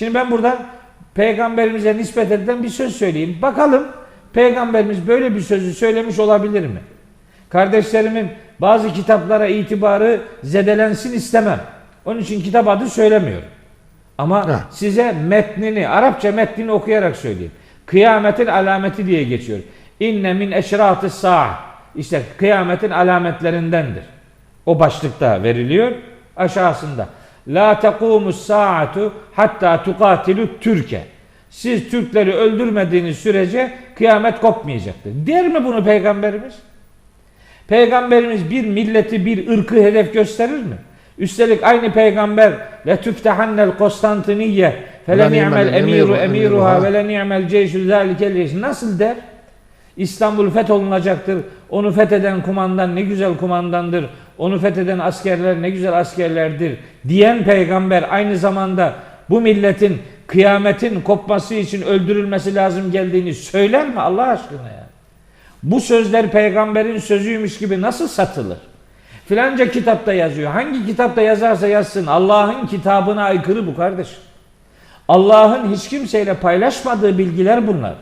Şimdi ben buradan peygamberimize nispet edilen bir söz söyleyeyim. Bakalım peygamberimiz böyle bir sözü söylemiş olabilir mi? Kardeşlerimin bazı kitaplara itibarı zedelensin istemem. Onun için kitap adı söylemiyorum. Ama Ha. size metnini, Arapça metnini okuyarak söyleyeyim. Kıyametin alameti diye geçiyor. İnne min eşratı sa'a. İşte kıyametin alametlerindendir. O başlıkta veriliyor. Aşağısında. La tekumus saatu hatta tukatilu Türkiye. Siz Türkleri öldürmediğiniz sürece kıyamet kopmayacaktır. Der mi bunu peygamberimiz? Peygamberimiz bir milleti, bir ırkı hedef gösterir mi? Üstelik aynı peygamber le tüftehannel Konstantiniye fe le ni'mel emiru emiruha ve le ni'mel ceyşü zâlikel. Nasıl der? İstanbul fetholunacaktır. Onu fetheden kumandan ne güzel kumandandır. Onu fetheden askerler ne güzel askerlerdir. Diyen peygamber aynı zamanda bu milletin kıyametin kopması için öldürülmesi lazım geldiğini söyler mi Allah aşkına ya? Bu sözler peygamberin sözüymüş gibi nasıl satılır? Filanca kitapta yazıyor. Hangi kitapta yazarsa yazsın Allah'ın kitabına aykırı bu kardeş. Allah'ın hiç kimseyle paylaşmadığı bilgiler bunlar.